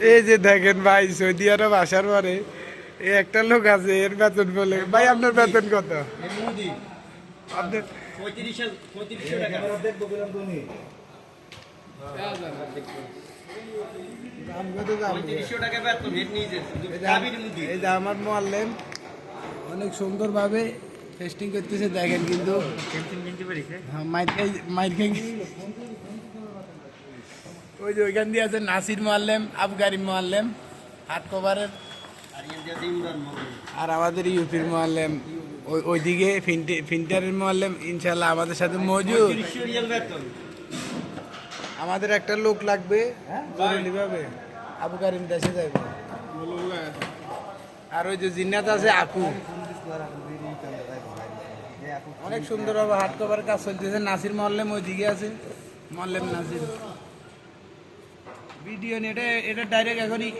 এই যে দেখেন ভাই সৌদি আরব আসার পরে এই একটা লোক আছে এর বেতন বলে। ভাই আপনার বেতন কত? আপনার আমার মোয়াল্লেম। অনেক সুন্দরভাবে টেস্টিং করতেছে দেখেন কিন্তু। হ্যাঁ, খাই- মাইর খাই ওই যে ওইখান দিয়ে আছে নাসির মোয়াল্লেম আবগারি মোয়াল্লেম, হাট কভারের। আর আমাদের ইউপির মোয়াল্লেম, ওই ওইদিকে ফিন্টারের মোয়াল্লেম ইনশাল্লাহ আমাদের সাথে মজুদ। আমাদের একটা লোক লাগবে জরুরি ভাবে। আবু কারিম দেশে যাইবে। আর ওই যে জিন্নাত আছে আকু অনেক সুন্দর ভাবে হাট কভার কাজ চলতেছে। নাসির মল্লেম ওইদিকে আছে। মল্লেম নাসির। ভিডিও নেটে এটা ডাইরেক্ট এখনই।